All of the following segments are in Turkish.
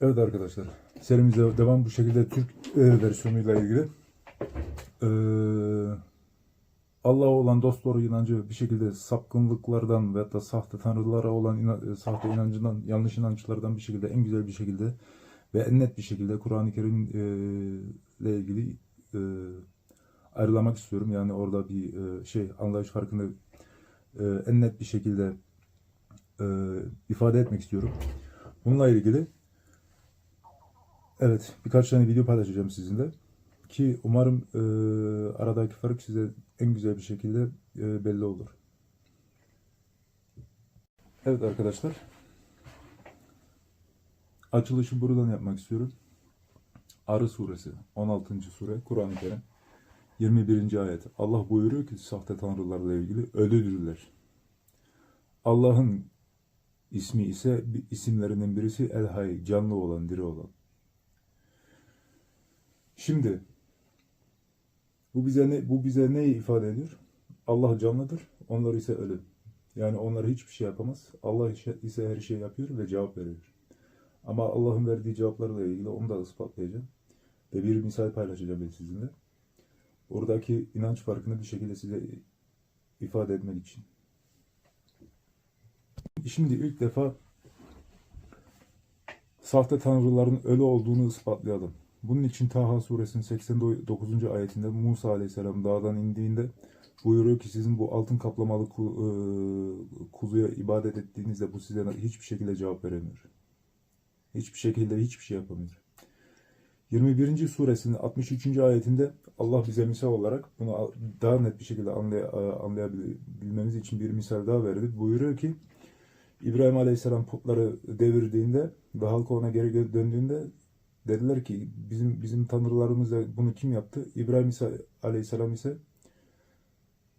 Evet arkadaşlar, serimize devam bu şekilde Türk e, versiyonuyla ilgili. Ee, Allah'a olan dost doğru inancı bir şekilde sapkınlıklardan veyahut da sahte tanrılara olan ina- e, sahte inancından, yanlış inançlardan bir şekilde en güzel bir şekilde ve en net bir şekilde Kur'an-ı Kerim e, ile ilgili e, ayrılamak istiyorum. Yani orada bir e, şey anlayış farkını e, en net bir şekilde e, ifade etmek istiyorum. Bununla ilgili Evet, birkaç tane video paylaşacağım sizinle. Ki umarım e, aradaki fark size en güzel bir şekilde e, belli olur. Evet arkadaşlar. Açılışı buradan yapmak istiyorum. Arı suresi 16. sure Kur'an-ı Kerim 21. ayet. Allah buyuruyor ki sahte tanrılarla ilgili ölüdürler. Allah'ın ismi ise bir isimlerinden birisi El Hay, canlı olan, diri olan. Şimdi bu bize ne bu bize neyi ifade ediyor? Allah canlıdır, onlar ise ölü. Yani onlar hiçbir şey yapamaz. Allah ise her şeyi yapıyor ve cevap veriyor. Ama Allah'ın verdiği cevaplarla ilgili onu da ispatlayacağım. Ve bir misal paylaşacağım ben sizinle. Oradaki inanç farkını bir şekilde size ifade etmek için. Şimdi ilk defa sahte tanrıların ölü olduğunu ispatlayalım. Bunun için Taha suresinin 89. ayetinde Musa aleyhisselam dağdan indiğinde buyuruyor ki sizin bu altın kaplamalı e, kuzuya ibadet ettiğinizde bu size hiçbir şekilde cevap veremiyor. Hiçbir şekilde hiçbir şey yapamıyor. 21. suresinin 63. ayetinde Allah bize misal olarak bunu daha net bir şekilde anlay anlayabilmemiz için bir misal daha verdi. Buyuruyor ki İbrahim Aleyhisselam putları devirdiğinde ve halka ona geri döndüğünde dediler ki bizim bizim tanrılarımıza bunu kim yaptı? İbrahim ise, Aleyhisselam ise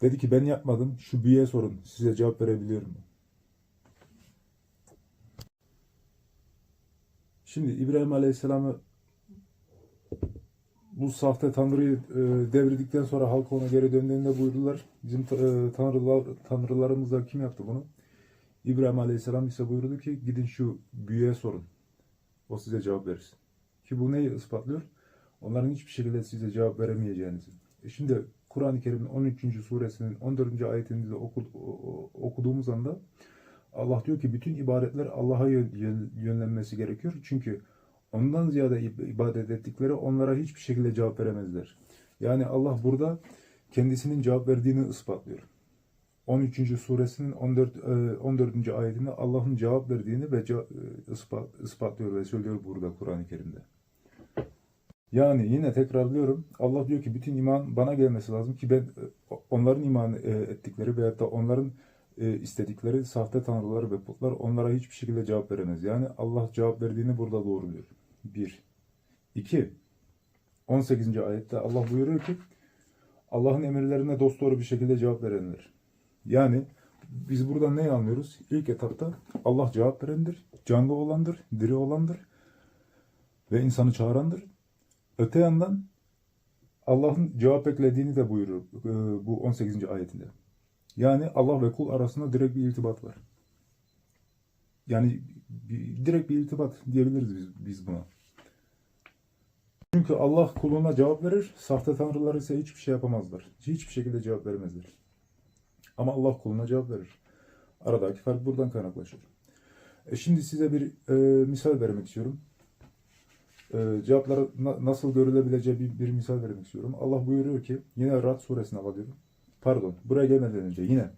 dedi ki ben yapmadım. Şu büyüye sorun. Size cevap verebiliyor mu? Şimdi İbrahim Aleyhisselam'ı bu sahte tanrıyı e, devirdikten sonra halk ona geri döndüğünde buyurdular. Bizim e, tanrılar, tanrılarımızla kim yaptı bunu? İbrahim Aleyhisselam ise buyurdu ki gidin şu büyüye sorun. O size cevap verir. Ki bu neyi ispatlıyor? Onların hiçbir şekilde size cevap veremeyeceğinizi. E şimdi Kur'an-ı Kerim'in 13. suresinin 14. ayetinde oku- o- okuduğumuz anda Allah diyor ki bütün ibadetler Allah'a yön- yön- yönlenmesi gerekiyor. Çünkü ondan ziyade ib- ibadet ettikleri onlara hiçbir şekilde cevap veremezler. Yani Allah burada kendisinin cevap verdiğini ispatlıyor. 13. suresinin 14. e, 14. ayetinde Allah'ın cevap verdiğini ve e, ispat, ispatlıyor ve söylüyor burada Kur'an-ı Kerim'de. Yani yine tekrarlıyorum. Allah diyor ki bütün iman bana gelmesi lazım ki ben e, onların iman e, ettikleri veyahut da onların e, istedikleri sahte tanrılar ve putlar onlara hiçbir şekilde cevap veremez. Yani Allah cevap verdiğini burada doğruluyor. Bir. İki. 18. ayette Allah buyuruyor ki Allah'ın emirlerine dosdoğru bir şekilde cevap verenler. Yani biz buradan ne anlıyoruz? İlk etapta Allah cevap verendir, canlı olandır, diri olandır ve insanı çağırandır. Öte yandan Allah'ın cevap beklediğini de buyurur e, bu 18. ayetinde. Yani Allah ve kul arasında direkt bir irtibat var. Yani bir- direkt bir irtibat diyebiliriz biz, biz buna. Çünkü Allah kuluna cevap verir, sahte tanrılar ise hiçbir şey yapamazlar. Hiçbir şekilde cevap veremezler. Ama Allah kuluna cevap verir. Aradaki fark buradan kaynaklaşır. E şimdi size bir e, misal vermek istiyorum. E, cevapları na- nasıl görülebileceği bir, bir misal vermek istiyorum. Allah buyuruyor ki, yine Rad suresine alıyorum. Pardon, buraya gelmeden önce yine.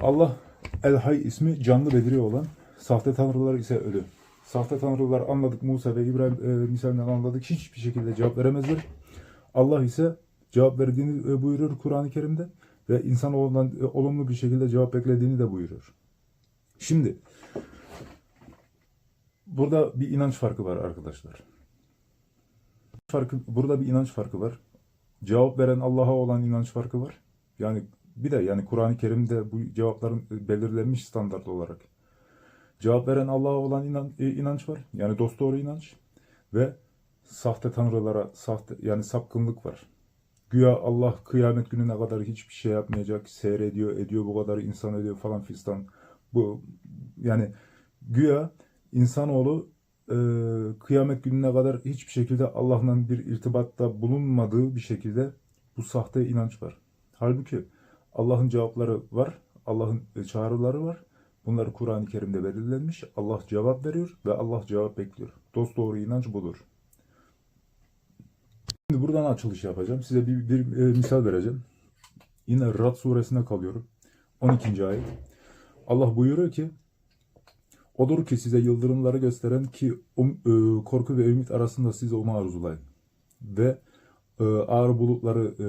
Allah El Hay ismi canlı ve olan, sahte tanrılar ise ölü. Sahte tanrılar anladık Musa ve İbrahim e, misalinden anladık. Hiçbir şekilde cevap veremezler. Allah ise cevap verdiğini e, buyuruyor Kur'an-ı Kerim'de ve insanoğlundan e, olumlu bir şekilde cevap beklediğini de buyuruyor. Şimdi burada bir inanç farkı var arkadaşlar. Farkı, burada bir inanç farkı var. Cevap veren Allah'a olan inanç farkı var. Yani bir de yani Kur'an-ı Kerim'de bu cevapların belirlenmiş standart olarak. Cevap veren Allah'a olan inan, e, inanç var. Yani dosdoğru inanç ve sahte tanrılara sahte yani sapkınlık var. Güya Allah kıyamet gününe kadar hiçbir şey yapmayacak, seyrediyor, ediyor bu kadar insan ediyor falan fistan. Bu yani güya insanoğlu e, kıyamet gününe kadar hiçbir şekilde Allah'la bir irtibatta bulunmadığı bir şekilde bu sahte inanç var. Halbuki Allah'ın cevapları var, Allah'ın e, çağrıları var. Bunlar Kur'an-ı Kerim'de belirlenmiş. Allah cevap veriyor ve Allah cevap bekliyor. Dost doğru inanç budur. Buradan açılış yapacağım. Size bir, bir e, misal vereceğim. Yine Rad suresine kalıyorum. 12. ayet. Allah buyuruyor ki Odur ki size yıldırımları gösteren ki um- e, korku ve ümit arasında siz onu arzulayın. Ve e, ağır bulutları e,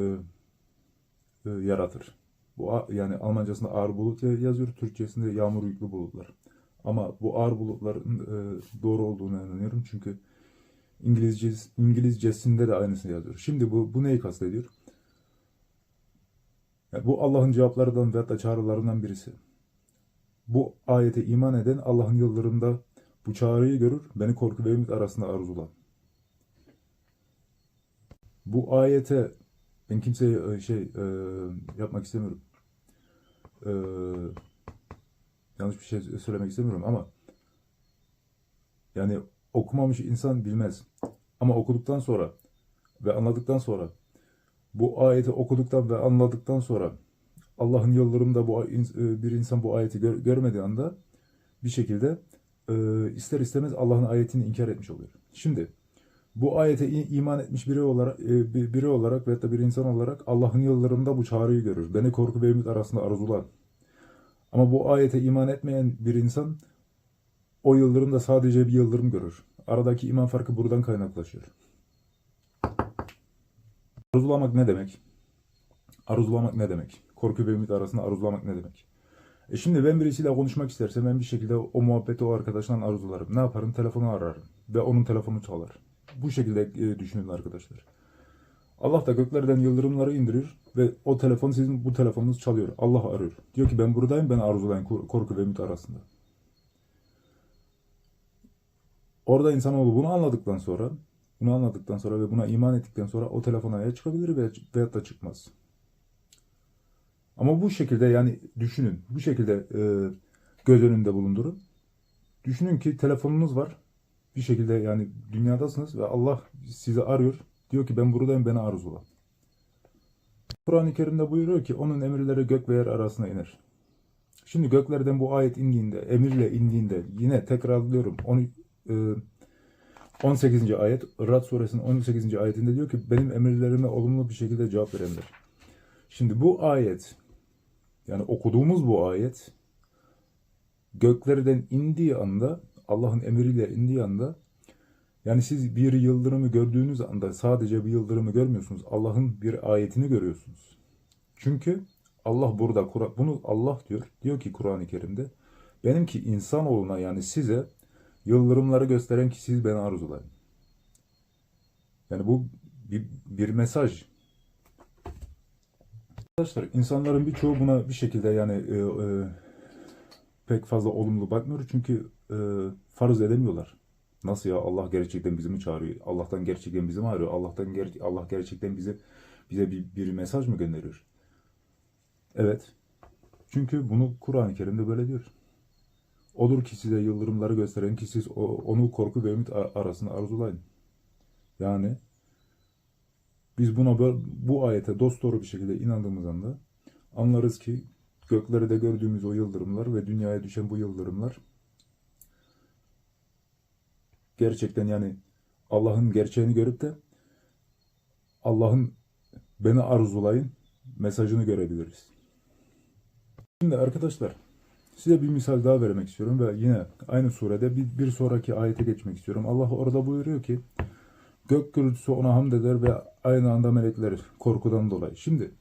e, yaratır. Bu yani Almancasında ağır bulut ya- yazıyor, Türkçesinde yağmur yüklü bulutlar. Ama bu ağır bulutların e, doğru olduğunu inanıyorum çünkü İngilizce, İngilizcesinde de aynısını yazıyor. Şimdi bu, bu neyi kastediyor? Yani bu Allah'ın cevaplarından ve hatta çağrılarından birisi. Bu ayete iman eden Allah'ın yıldırımda bu çağrıyı görür, beni korku ve ümit arasında arzular. Bu ayete ben kimseye e, şey e, yapmak istemiyorum. E, yanlış bir şey söylemek istemiyorum ama yani okumamış insan bilmez. Ama okuduktan sonra ve anladıktan sonra bu ayeti okuduktan ve anladıktan sonra Allah'ın yıldırımda bu e, bir insan bu ayeti gör- görmediği anda bir şekilde e, ister istemez Allah'ın ayetini inkar etmiş oluyor. Şimdi bu ayete iman etmiş biri olarak e, bir- biri olarak veyahut da bir insan olarak Allah'ın yıldırımda bu çağrıyı görür. Beni korku ve ümit arasında arzular. Ama bu ayete iman etmeyen bir insan o yıldırımda sadece bir yıldırım görür. Aradaki iman farkı buradan kaynaklaşıyor. Arzulamak ne demek? Arzulamak ne demek? Korku ve ümit arasında arzulamak ne demek? E şimdi ben birisiyle konuşmak istersem ben bir şekilde o muhabbeti o arkadaştan arzularım. Ne yaparım? Telefonu ararım. Ve onun telefonu çalar. Bu şekilde e, düşünün arkadaşlar. Allah da göklerden yıldırımları indiriyor ve o telefon sizin bu telefonunuz çalıyor. Allah arıyor. Diyor ki ben buradayım ben arzulayın kor- korku ve ümit arasında. Orada insanoğlu bunu anladıktan sonra bunu anladıktan sonra ve buna iman ettikten sonra o telefona ya çıkabilir veya, da çıkmaz. Ama bu şekilde yani düşünün. Bu şekilde e, göz önünde bulundurun. Düşünün ki telefonunuz var. Bir şekilde yani dünyadasınız ve Allah sizi arıyor. Diyor ki ben buradayım beni arzula. Kur'an-ı Kerim'de buyuruyor ki onun emirleri gök ve yer arasına iner. Şimdi göklerden bu ayet indiğinde, emirle indiğinde yine tekrarlıyorum. Onu, 18. ayet, Rad suresinin 18. ayetinde diyor ki benim emirlerime olumlu bir şekilde cevap verenler. Şimdi bu ayet yani okuduğumuz bu ayet göklerden indiği anda Allah'ın emriyle indiği anda yani siz bir yıldırımı gördüğünüz anda sadece bir yıldırımı görmüyorsunuz. Allah'ın bir ayetini görüyorsunuz. Çünkü Allah burada bunu Allah diyor. Diyor ki Kur'an-ı Kerim'de benimki insanoğluna yani size yıldırımları gösteren ki siz beni arzulayın. Yani bu bir, bir mesaj. Arkadaşlar insanların birçoğu buna bir şekilde yani e, e, pek fazla olumlu bakmıyor çünkü e, farz edemiyorlar. Nasıl ya Allah gerçekten bizi mi çağırıyor? Allah'tan gerçekten bizi mi arıyor? Allah'tan ger- Allah gerçekten bize bize bir, bir mesaj mı gönderiyor? Evet. Çünkü bunu Kur'an-ı Kerim'de böyle diyor. Odur ki size yıldırımları gösteren ki siz onu korku ve ümit arasında arzulayın. Yani biz buna bu ayete dosdoğru bir şekilde inandığımız anda anlarız ki göklerde gördüğümüz o yıldırımlar ve dünyaya düşen bu yıldırımlar gerçekten yani Allah'ın gerçeğini görüp de Allah'ın beni arzulayın mesajını görebiliriz. Şimdi arkadaşlar size bir misal daha vermek istiyorum ve yine aynı surede bir, bir sonraki ayete geçmek istiyorum. Allah orada buyuruyor ki gök gürültüsü ona hamd eder ve aynı anda melekler korkudan dolayı. Şimdi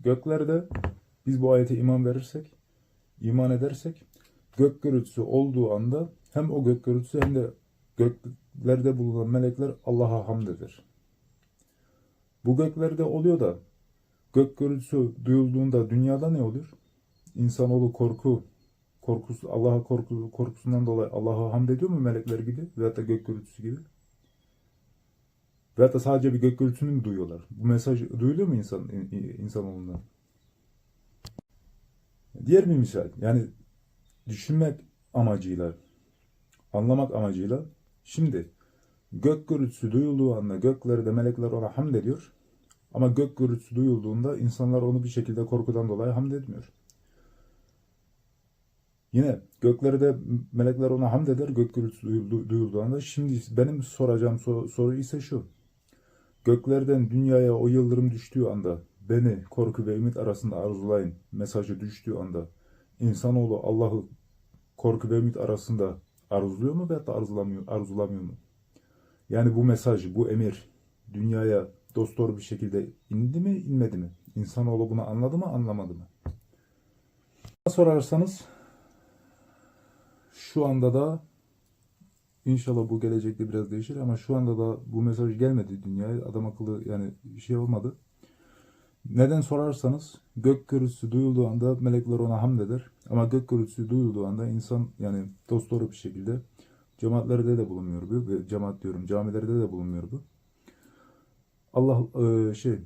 göklerde biz bu ayete iman verirsek, iman edersek gök gürültüsü olduğu anda hem o gök gürültüsü hem de göklerde bulunan melekler Allah'a hamd eder. Bu göklerde oluyor da gök gürültüsü duyulduğunda dünyada ne oluyor? İnsanoğlu korku, korkusu, Allah'a korku, korkusundan dolayı Allah'a hamd ediyor mu melekler gibi veyahut da gök gürültüsü gibi? Veyahut da sadece bir gök gürültüsünü mü duyuyorlar? Bu mesaj duyuluyor mu insan insanoğlundan? Diğer bir misal, yani düşünmek amacıyla anlamak amacıyla şimdi gök gürültüsü duyulduğu anda göklerde melekler ona hamd ediyor. Ama gök gürültüsü duyulduğunda insanlar onu bir şekilde korkudan dolayı hamd etmiyor. Yine göklerde melekler ona hamd eder gök gürültüsü duyuldu- duyulduğu anda. Şimdi benim soracağım so- soru ise şu. Göklerden dünyaya o yıldırım düştüğü anda beni korku ve ümit arasında arzulayın mesajı düştüğü anda insanoğlu Allah'ı korku ve ümit arasında arzuluyor mu veyahut da arzulamıyor, arzulamıyor mu? Yani bu mesaj, bu emir dünyaya dosdoğru bir şekilde indi mi, inmedi mi? İnsanoğlu bunu anladı mı, anlamadı mı? Bana sorarsanız şu anda da inşallah bu gelecekte biraz değişir ama şu anda da bu mesaj gelmedi dünyaya. Adam akıllı yani şey olmadı. Neden sorarsanız gök gürültüsü duyulduğu anda melekler ona hamd eder. Ama gök gürültüsü duyulduğu anda insan yani dosdoğru bir şekilde cemaatlerde de bulunmuyor bu. Cemaat diyorum camilerde de bulunmuyor bu. Allah e, şey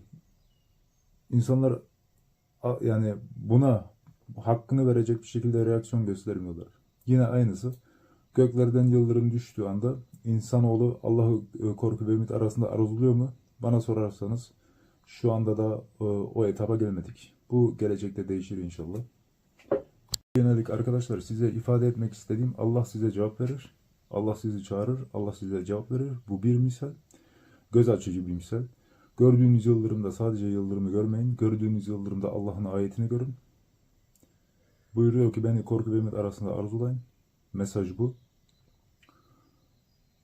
insanlar yani buna hakkını verecek bir şekilde reaksiyon göstermiyorlar. Yine aynısı göklerden yıldırım düştüğü anda insanoğlu Allah'ı e, korku ve ümit arasında arzuluyor mu? Bana sorarsanız şu anda da e, o etaba gelmedik. Bu gelecekte değişir inşallah. Yönelik arkadaşlar size ifade etmek istediğim Allah size cevap verir. Allah sizi çağırır. Allah size cevap verir. Bu bir misal. Göz açıcı bir misal. Gördüğünüz yıldırımda sadece yıldırımı görmeyin. Gördüğünüz yıldırımda Allah'ın ayetini görün. Buyuruyor ki beni korku ve ümit arasında arzulayın. Mesaj bu.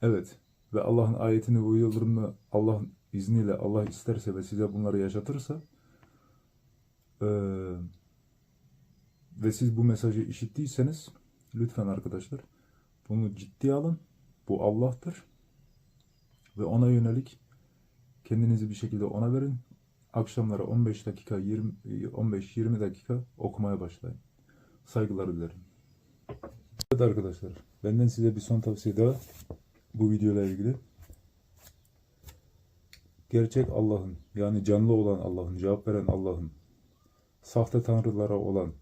Evet. Ve Allah'ın ayetini bu yıldırımı Allah'ın izniyle Allah isterse ve size bunları yaşatırsa eee, ve siz bu mesajı işittiyseniz lütfen arkadaşlar bunu ciddiye alın. Bu Allah'tır. Ve ona yönelik kendinizi bir şekilde ona verin. Akşamlara 15 dakika 20 15-20 dakika okumaya başlayın. Saygılar dilerim. Evet arkadaşlar, benden size bir son tavsiye daha bu videoyla ilgili. Gerçek Allah'ın yani canlı olan Allah'ın, cevap veren Allah'ın sahte tanrılara olan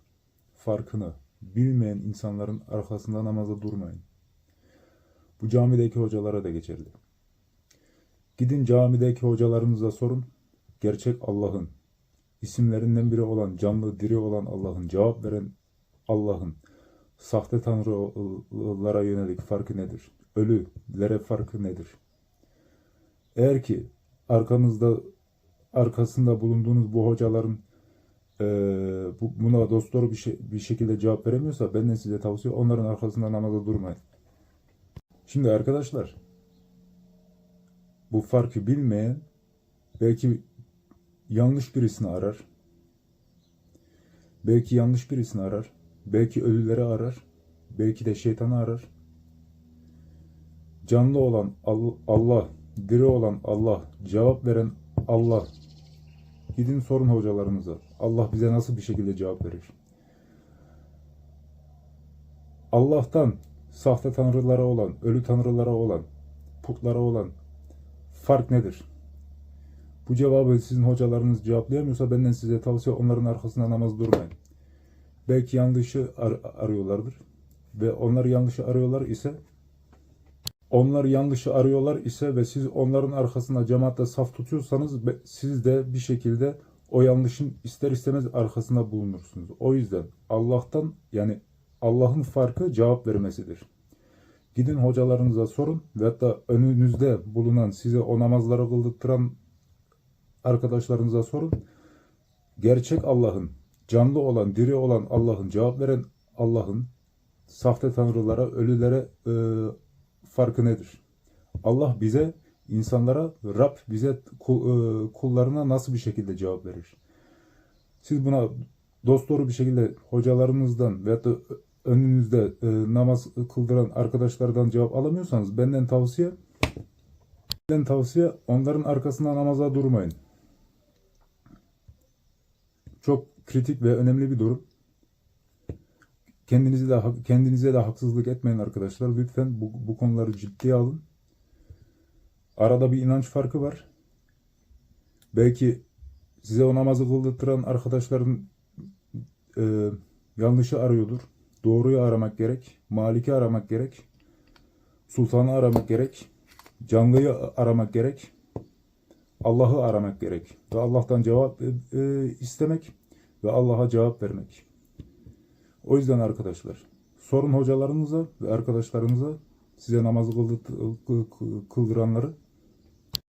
farkını bilmeyen insanların arkasında namaza durmayın. Bu camideki hocalara da geçerli. Gidin camideki hocalarınıza sorun. Gerçek Allah'ın, isimlerinden biri olan, canlı, diri olan Allah'ın, cevap veren Allah'ın, sahte tanrılara yönelik farkı nedir? Ölülere farkı nedir? Eğer ki arkanızda, arkasında bulunduğunuz bu hocaların eee, bu, buna dosdoğru bir, şey, bir şekilde cevap veremiyorsa benden size tavsiye onların arkasında namaza durmayın. Şimdi arkadaşlar bu farkı bilmeyen belki yanlış birisini arar. Belki yanlış birisini arar. Belki ölüleri arar. Belki de şeytanı arar. Canlı olan Al- Allah, diri olan Allah, cevap veren Allah. Gidin sorun hocalarınıza. Allah bize nasıl bir şekilde cevap verir? Allah'tan sahte tanrılara olan, ölü tanrılara olan, putlara olan fark nedir? Bu cevabı sizin hocalarınız cevaplayamıyorsa benden size tavsiye onların arkasında namaz durmayın. Belki yanlışı ar- arıyorlardır. Ve onlar yanlışı arıyorlar ise onlar yanlışı arıyorlar ise ve siz onların arkasında cemaatle saf tutuyorsanız siz de bir şekilde o yanlışın ister istemez arkasında bulunursunuz. O yüzden Allah'tan yani Allah'ın farkı cevap vermesidir. Gidin hocalarınıza sorun ve hatta önünüzde bulunan size o namazları kıldırtıran arkadaşlarınıza sorun. Gerçek Allah'ın, canlı olan, diri olan Allah'ın, cevap veren Allah'ın sahte tanrılara, ölülere e, farkı nedir? Allah bize, insanlara, Rab bize e, kullarına nasıl bir şekilde cevap verir? Siz buna dosdoğru bir şekilde hocalarınızdan veyahut da önünüzde e, namaz kıldıran arkadaşlardan cevap alamıyorsanız benden tavsiye benden tavsiye onların arkasında namaza durmayın. Çok kritik ve önemli bir durum. Kendinizi de kendinize de haksızlık etmeyin arkadaşlar. Lütfen bu, bu konuları ciddiye alın. Arada bir inanç farkı var. Belki size o namazı kıldırtıran arkadaşların e, yanlışı arıyordur. Doğruyu aramak gerek. Maliki aramak gerek. sultanı aramak gerek, canlıyı aramak gerek, Allah'ı aramak gerek ve Allah'tan cevap e, e, istemek ve Allah'a cevap vermek. O yüzden arkadaşlar sorun hocalarınıza ve arkadaşlarınıza size namazı kıldı- kıldıranları.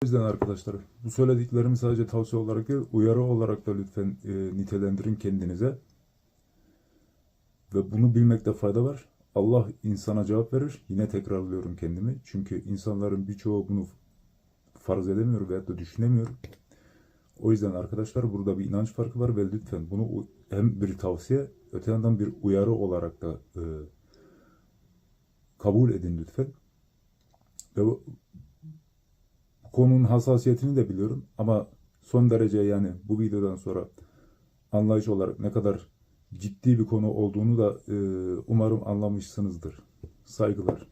O yüzden arkadaşlar bu söylediklerimi sadece tavsiye olarak değil uyarı olarak da lütfen e, nitelendirin kendinize. Ve bunu bilmekte fayda var. Allah insana cevap verir. Yine tekrarlıyorum kendimi. Çünkü insanların birçoğu bunu farz edemiyor veyahut da düşünemiyor. O yüzden arkadaşlar burada bir inanç farkı var ve lütfen bunu hem bir tavsiye öte yandan bir uyarı olarak da e, kabul edin lütfen. Ve bu konunun hassasiyetini de biliyorum ama son derece yani bu videodan sonra anlayış olarak ne kadar ciddi bir konu olduğunu da e, umarım anlamışsınızdır. Saygılar.